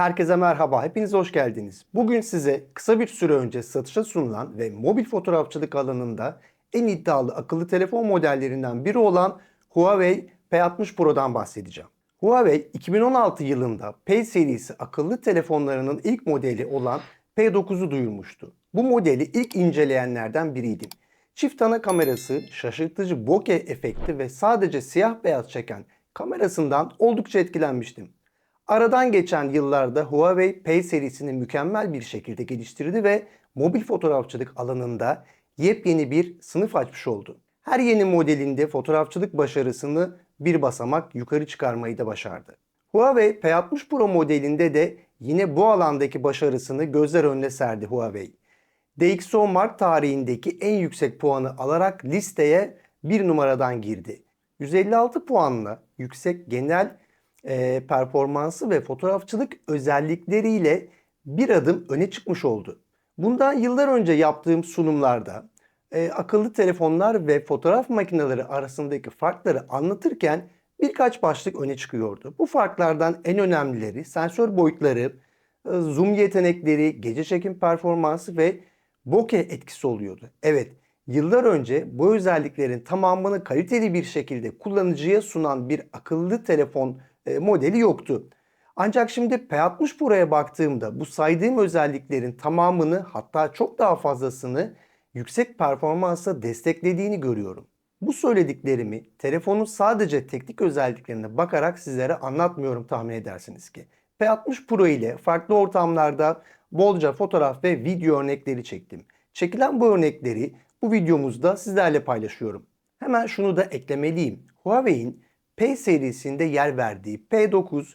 Herkese merhaba, hepiniz hoş geldiniz. Bugün size kısa bir süre önce satışa sunulan ve mobil fotoğrafçılık alanında en iddialı akıllı telefon modellerinden biri olan Huawei P60 Pro'dan bahsedeceğim. Huawei 2016 yılında P serisi akıllı telefonlarının ilk modeli olan P9'u duyurmuştu. Bu modeli ilk inceleyenlerden biriydim. Çift ana kamerası, şaşırtıcı bokeh efekti ve sadece siyah beyaz çeken kamerasından oldukça etkilenmiştim. Aradan geçen yıllarda Huawei P serisini mükemmel bir şekilde geliştirdi ve mobil fotoğrafçılık alanında yepyeni bir sınıf açmış oldu. Her yeni modelinde fotoğrafçılık başarısını bir basamak yukarı çıkarmayı da başardı. Huawei P60 Pro modelinde de yine bu alandaki başarısını gözler önüne serdi Huawei. DxO Mark tarihindeki en yüksek puanı alarak listeye bir numaradan girdi. 156 puanla yüksek genel e, performansı ve fotoğrafçılık özellikleriyle bir adım öne çıkmış oldu. Bundan yıllar önce yaptığım sunumlarda e, akıllı telefonlar ve fotoğraf makineleri arasındaki farkları anlatırken birkaç başlık öne çıkıyordu. Bu farklardan en önemlileri sensör boyutları, e, zoom yetenekleri, gece çekim performansı ve bokeh etkisi oluyordu. Evet, yıllar önce bu özelliklerin tamamını kaliteli bir şekilde kullanıcıya sunan bir akıllı telefon modeli yoktu. Ancak şimdi P60 Pro'ya baktığımda bu saydığım özelliklerin tamamını hatta çok daha fazlasını yüksek performansa desteklediğini görüyorum. Bu söylediklerimi telefonun sadece teknik özelliklerine bakarak sizlere anlatmıyorum tahmin edersiniz ki. P60 Pro ile farklı ortamlarda bolca fotoğraf ve video örnekleri çektim. Çekilen bu örnekleri bu videomuzda sizlerle paylaşıyorum. Hemen şunu da eklemeliyim. Huawei'in P serisinde yer verdiği P9,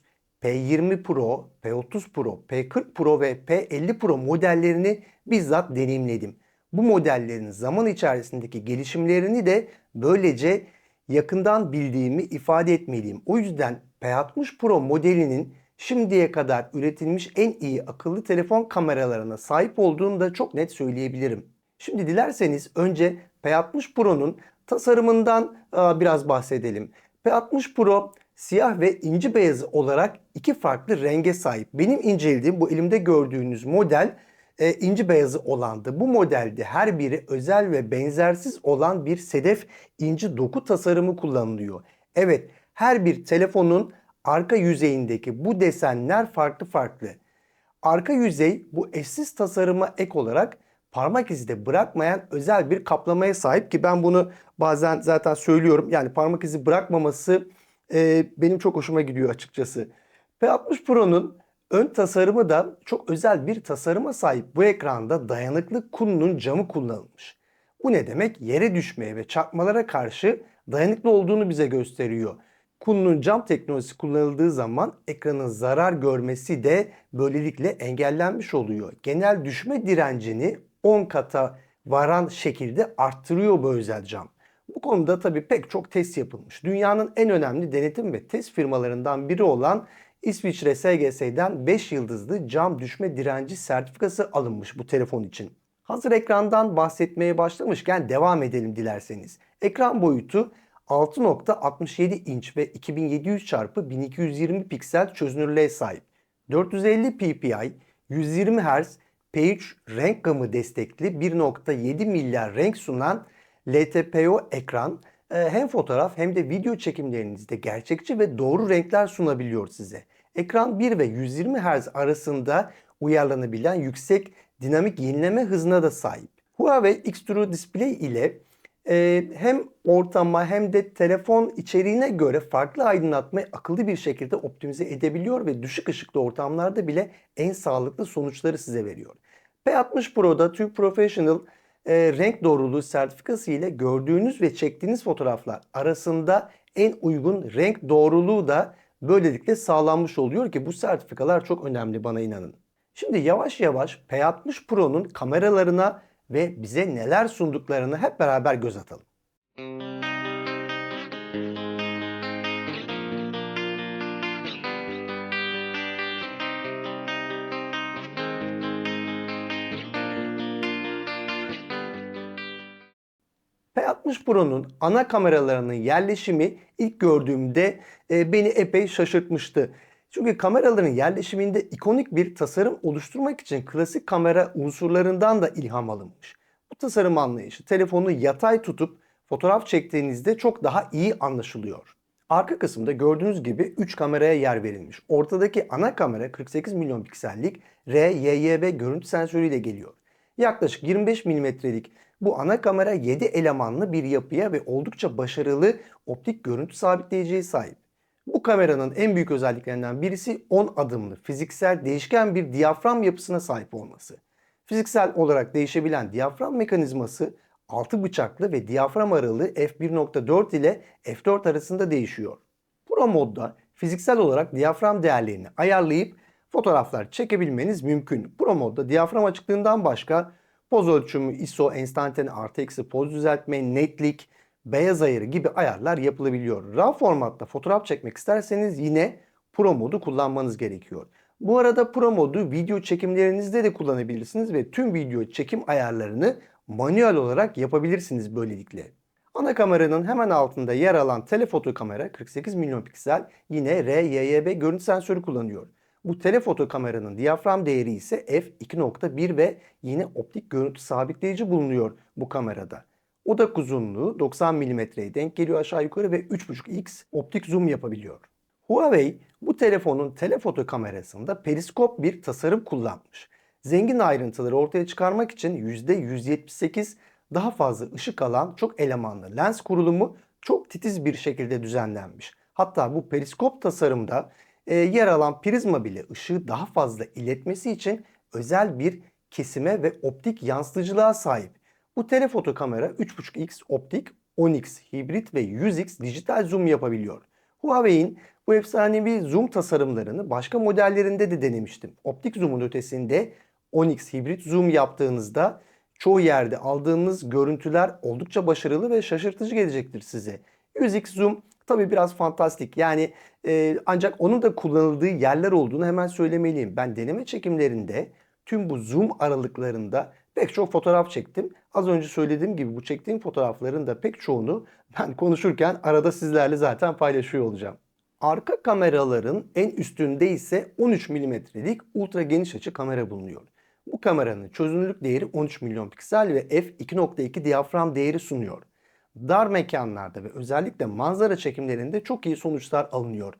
P20 Pro, P30 Pro, P40 Pro ve P50 Pro modellerini bizzat deneyimledim. Bu modellerin zaman içerisindeki gelişimlerini de böylece yakından bildiğimi ifade etmeliyim. O yüzden P60 Pro modelinin şimdiye kadar üretilmiş en iyi akıllı telefon kameralarına sahip olduğunu da çok net söyleyebilirim. Şimdi dilerseniz önce P60 Pro'nun tasarımından biraz bahsedelim. P60 Pro siyah ve inci beyazı olarak iki farklı renge sahip. Benim incelediğim bu elimde gördüğünüz model e, inci beyazı olandı. Bu modelde her biri özel ve benzersiz olan bir sedef inci doku tasarımı kullanılıyor. Evet her bir telefonun arka yüzeyindeki bu desenler farklı farklı. Arka yüzey bu eşsiz tasarıma ek olarak parmak izi de bırakmayan özel bir kaplamaya sahip ki ben bunu bazen zaten söylüyorum. Yani parmak izi bırakmaması e, benim çok hoşuma gidiyor açıkçası. P60 Pro'nun ön tasarımı da çok özel bir tasarıma sahip. Bu ekranda dayanıklı kununun camı kullanılmış. Bu ne demek? Yere düşmeye ve çarpmalara karşı dayanıklı olduğunu bize gösteriyor. Kununun cam teknolojisi kullanıldığı zaman ekranın zarar görmesi de böylelikle engellenmiş oluyor. Genel düşme direncini 10 kata varan şekilde arttırıyor bu özel cam. Bu konuda tabii pek çok test yapılmış. Dünyanın en önemli denetim ve test firmalarından biri olan İsviçre SGS'den 5 yıldızlı cam düşme direnci sertifikası alınmış bu telefon için. Hazır ekrandan bahsetmeye başlamışken devam edelim dilerseniz. Ekran boyutu 6.67 inç ve 2700 x 1220 piksel çözünürlüğe sahip. 450 ppi, 120 Hz P3 renk gamı destekli 1.7 milyar renk sunan LTPO ekran e, hem fotoğraf hem de video çekimlerinizde gerçekçi ve doğru renkler sunabiliyor size. Ekran 1 ve 120 Hz arasında uyarlanabilen yüksek dinamik yenileme hızına da sahip. Huawei X-True Display ile e, hem ortama hem de telefon içeriğine göre farklı aydınlatmayı akıllı bir şekilde optimize edebiliyor ve düşük ışıklı ortamlarda bile en sağlıklı sonuçları size veriyor. P60 Pro'da Türk Professional e, renk doğruluğu sertifikası ile gördüğünüz ve çektiğiniz fotoğraflar arasında en uygun renk doğruluğu da böylelikle sağlanmış oluyor ki bu sertifikalar çok önemli bana inanın. Şimdi yavaş yavaş P60 Pro'nun kameralarına ve bize neler sunduklarını hep beraber göz atalım. P60 Pro'nun ana kameralarının yerleşimi ilk gördüğümde e, beni epey şaşırtmıştı. Çünkü kameraların yerleşiminde ikonik bir tasarım oluşturmak için klasik kamera unsurlarından da ilham alınmış. Bu tasarım anlayışı telefonu yatay tutup fotoğraf çektiğinizde çok daha iyi anlaşılıyor. Arka kısımda gördüğünüz gibi 3 kameraya yer verilmiş. Ortadaki ana kamera 48 milyon piksellik RYYB görüntü sensörüyle geliyor. Yaklaşık 25 milimetrelik bu ana kamera 7 elemanlı bir yapıya ve oldukça başarılı optik görüntü sabitleyiciye sahip. Bu kameranın en büyük özelliklerinden birisi 10 adımlı fiziksel değişken bir diyafram yapısına sahip olması. Fiziksel olarak değişebilen diyafram mekanizması 6 bıçaklı ve diyafram aralığı f1.4 ile f4 arasında değişiyor. Pro modda fiziksel olarak diyafram değerlerini ayarlayıp fotoğraflar çekebilmeniz mümkün. Pro modda diyafram açıklığından başka poz ölçümü, ISO, enstantane artı eksi poz düzeltme, netlik, beyaz ayarı gibi ayarlar yapılabiliyor. RAW formatta fotoğraf çekmek isterseniz yine Pro modu kullanmanız gerekiyor. Bu arada Pro modu video çekimlerinizde de kullanabilirsiniz ve tüm video çekim ayarlarını manuel olarak yapabilirsiniz böylelikle. Ana kameranın hemen altında yer alan telefoto kamera 48 milyon piksel yine RYYB görüntü sensörü kullanıyor. Bu telefoto kameranın diyafram değeri ise f2.1 ve yine optik görüntü sabitleyici bulunuyor bu kamerada. Odak uzunluğu 90 mm'ye denk geliyor aşağı yukarı ve 3.5x optik zoom yapabiliyor. Huawei bu telefonun telefoto kamerasında periskop bir tasarım kullanmış. Zengin ayrıntıları ortaya çıkarmak için %178 daha fazla ışık alan çok elemanlı lens kurulumu çok titiz bir şekilde düzenlenmiş. Hatta bu periskop tasarımda e, yer alan prizma bile ışığı daha fazla iletmesi için özel bir kesime ve optik yansıtıcılığa sahip. Bu telefoto kamera 3.5x optik, 10x hibrit ve 100x dijital zoom yapabiliyor. Huawei'in bu efsanevi zoom tasarımlarını başka modellerinde de denemiştim. Optik zoom'un ötesinde 10x hibrit zoom yaptığınızda çoğu yerde aldığınız görüntüler oldukça başarılı ve şaşırtıcı gelecektir size. 100x zoom tabi biraz fantastik yani e, ancak onun da kullanıldığı yerler olduğunu hemen söylemeliyim. Ben deneme çekimlerinde tüm bu zoom aralıklarında pek çok fotoğraf çektim. Az önce söylediğim gibi bu çektiğim fotoğrafların da pek çoğunu ben konuşurken arada sizlerle zaten paylaşıyor olacağım. Arka kameraların en üstünde ise 13 mm'lik ultra geniş açı kamera bulunuyor. Bu kameranın çözünürlük değeri 13 milyon piksel ve f2.2 diyafram değeri sunuyor. Dar mekanlarda ve özellikle manzara çekimlerinde çok iyi sonuçlar alınıyor.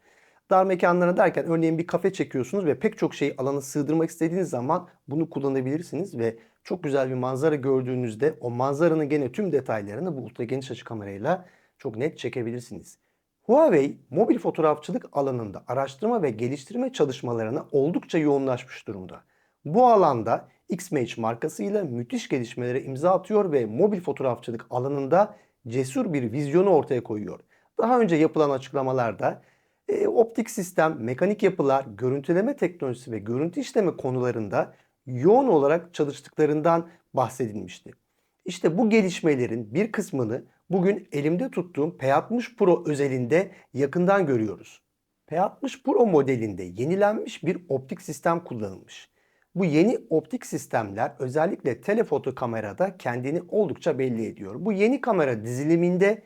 Dar mekanlara derken örneğin bir kafe çekiyorsunuz ve pek çok şeyi alana sığdırmak istediğiniz zaman bunu kullanabilirsiniz ve çok güzel bir manzara gördüğünüzde o manzaranın gene tüm detaylarını bu ultra geniş açı kamerayla çok net çekebilirsiniz. Huawei mobil fotoğrafçılık alanında araştırma ve geliştirme çalışmalarına oldukça yoğunlaşmış durumda. Bu alanda Xmage markasıyla müthiş gelişmelere imza atıyor ve mobil fotoğrafçılık alanında cesur bir vizyonu ortaya koyuyor. Daha önce yapılan açıklamalarda e, optik sistem, mekanik yapılar, görüntüleme teknolojisi ve görüntü işleme konularında yoğun olarak çalıştıklarından bahsedilmişti. İşte bu gelişmelerin bir kısmını bugün elimde tuttuğum P60 Pro özelinde yakından görüyoruz. P60 Pro modelinde yenilenmiş bir optik sistem kullanılmış. Bu yeni optik sistemler özellikle telefoto kamerada kendini oldukça belli ediyor. Bu yeni kamera diziliminde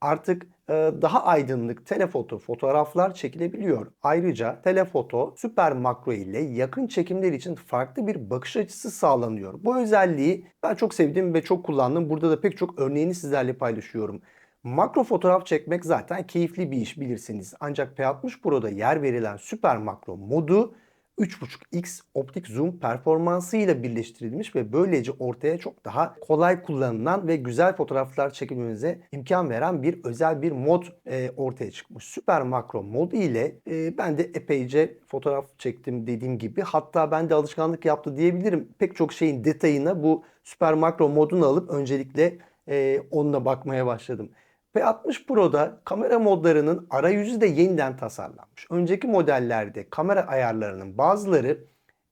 artık e, daha aydınlık telefoto fotoğraflar çekilebiliyor. Ayrıca telefoto süper makro ile yakın çekimler için farklı bir bakış açısı sağlanıyor. Bu özelliği ben çok sevdim ve çok kullandım. Burada da pek çok örneğini sizlerle paylaşıyorum. Makro fotoğraf çekmek zaten keyifli bir iş bilirsiniz. Ancak P60 Pro'da yer verilen süper makro modu 3.5x optik zoom performansıyla birleştirilmiş ve böylece ortaya çok daha kolay kullanılan ve güzel fotoğraflar çekilmenize imkan veren bir özel bir mod e, ortaya çıkmış. Süper makro mod ile e, ben de epeyce fotoğraf çektim dediğim gibi. Hatta ben de alışkanlık yaptı diyebilirim. Pek çok şeyin detayına bu süper makro modunu alıp öncelikle e, onunla bakmaya başladım. P60 Pro'da kamera modlarının arayüzü de yeniden tasarlanmış. Önceki modellerde kamera ayarlarının bazıları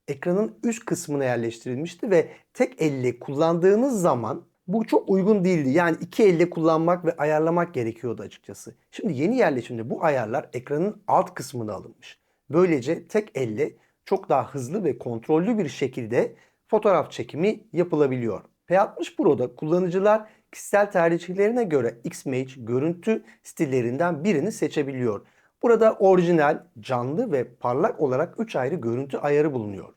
ekranın üst kısmına yerleştirilmişti ve tek elle kullandığınız zaman bu çok uygun değildi. Yani iki elle kullanmak ve ayarlamak gerekiyordu açıkçası. Şimdi yeni yerleşimde bu ayarlar ekranın alt kısmına alınmış. Böylece tek elle çok daha hızlı ve kontrollü bir şekilde fotoğraf çekimi yapılabiliyor. P60 Pro'da kullanıcılar kişisel tercihlerine göre Xmage görüntü stillerinden birini seçebiliyor. Burada orijinal, canlı ve parlak olarak 3 ayrı görüntü ayarı bulunuyor.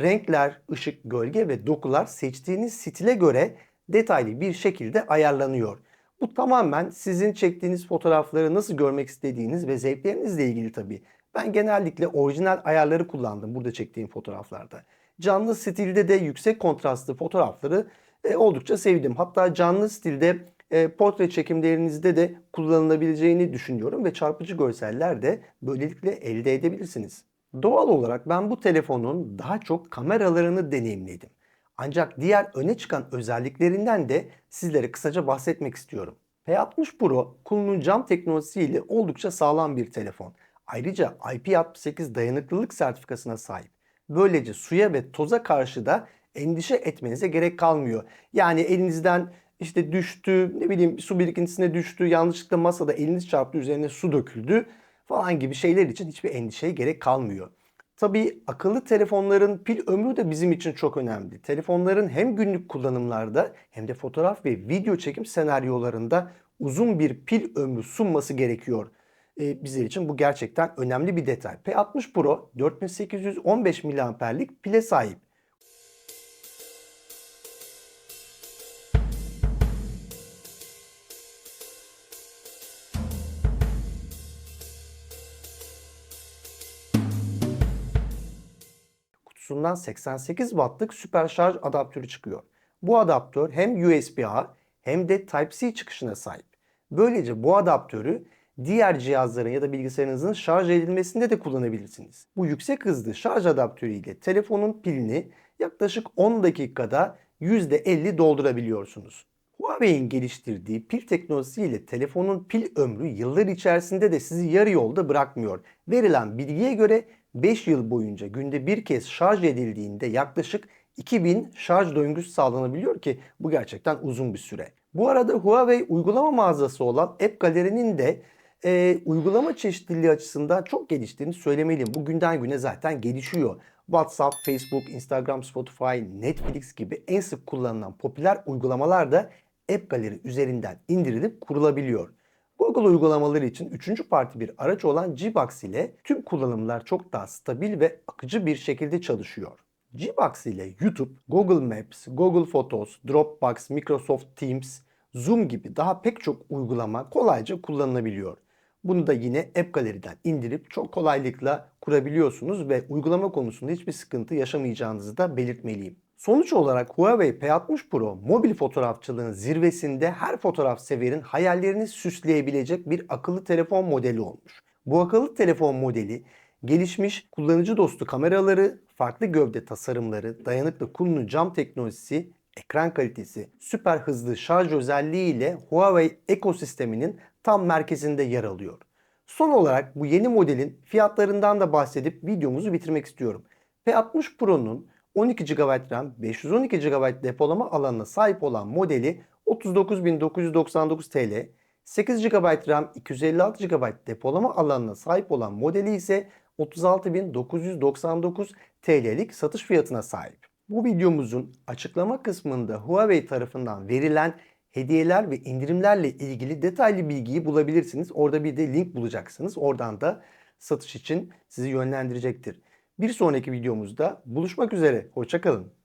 Renkler, ışık, gölge ve dokular seçtiğiniz stile göre detaylı bir şekilde ayarlanıyor. Bu tamamen sizin çektiğiniz fotoğrafları nasıl görmek istediğiniz ve zevklerinizle ilgili tabii. Ben genellikle orijinal ayarları kullandım burada çektiğim fotoğraflarda. Canlı stilde de yüksek kontrastlı fotoğrafları e, oldukça sevdim. Hatta canlı stilde e, portre çekimlerinizde de kullanılabileceğini düşünüyorum ve çarpıcı görseller de böylelikle elde edebilirsiniz. Doğal olarak ben bu telefonun daha çok kameralarını deneyimledim. Ancak diğer öne çıkan özelliklerinden de sizlere kısaca bahsetmek istiyorum. P60 Pro kullanılan cam teknolojisiyle oldukça sağlam bir telefon. Ayrıca IP68 dayanıklılık sertifikasına sahip. Böylece suya ve toza karşı da endişe etmenize gerek kalmıyor. Yani elinizden işte düştü, ne bileyim su birikintisine düştü, yanlışlıkla masada eliniz çarptı, üzerine su döküldü falan gibi şeyler için hiçbir endişeye gerek kalmıyor. Tabii akıllı telefonların pil ömrü de bizim için çok önemli. Telefonların hem günlük kullanımlarda hem de fotoğraf ve video çekim senaryolarında uzun bir pil ömrü sunması gerekiyor. Ee, bizler için bu gerçekten önemli bir detay. P60 Pro 4815 mAh'lik pile sahip. Kutusundan 88 wattlık süper şarj adaptörü çıkıyor. Bu adaptör hem USB-A hem de Type-C çıkışına sahip. Böylece bu adaptörü diğer cihazların ya da bilgisayarınızın şarj edilmesinde de kullanabilirsiniz. Bu yüksek hızlı şarj adaptörü ile telefonun pilini yaklaşık 10 dakikada %50 doldurabiliyorsunuz. Huawei'in geliştirdiği pil teknolojisiyle telefonun pil ömrü yıllar içerisinde de sizi yarı yolda bırakmıyor. Verilen bilgiye göre 5 yıl boyunca günde bir kez şarj edildiğinde yaklaşık 2000 şarj döngüsü sağlanabiliyor ki bu gerçekten uzun bir süre. Bu arada Huawei uygulama mağazası olan App Gallery'nin de e, uygulama çeşitliliği açısından çok geliştiğini söylemeliyim. Bu günden güne zaten gelişiyor. WhatsApp, Facebook, Instagram, Spotify, Netflix gibi en sık kullanılan popüler uygulamalar da App Gallery üzerinden indirilip kurulabiliyor. Google uygulamaları için üçüncü parti bir araç olan Gbox ile tüm kullanımlar çok daha stabil ve akıcı bir şekilde çalışıyor. Gbox ile YouTube, Google Maps, Google Photos, Dropbox, Microsoft Teams, Zoom gibi daha pek çok uygulama kolayca kullanılabiliyor. Bunu da yine App Gallery'den indirip çok kolaylıkla kurabiliyorsunuz ve uygulama konusunda hiçbir sıkıntı yaşamayacağınızı da belirtmeliyim. Sonuç olarak Huawei P60 Pro mobil fotoğrafçılığın zirvesinde her fotoğraf severin hayallerini süsleyebilecek bir akıllı telefon modeli olmuş. Bu akıllı telefon modeli gelişmiş kullanıcı dostu kameraları, farklı gövde tasarımları, dayanıklı kullanıcı cam teknolojisi, ekran kalitesi, süper hızlı şarj özelliği ile Huawei ekosisteminin tam merkezinde yer alıyor. Son olarak bu yeni modelin fiyatlarından da bahsedip videomuzu bitirmek istiyorum. P60 Pro'nun 12 GB RAM, 512 GB depolama alanına sahip olan modeli 39.999 TL, 8 GB RAM, 256 GB depolama alanına sahip olan modeli ise 36.999 TL'lik satış fiyatına sahip. Bu videomuzun açıklama kısmında Huawei tarafından verilen hediyeler ve indirimlerle ilgili detaylı bilgiyi bulabilirsiniz. Orada bir de link bulacaksınız. Oradan da satış için sizi yönlendirecektir. Bir sonraki videomuzda buluşmak üzere. Hoşçakalın.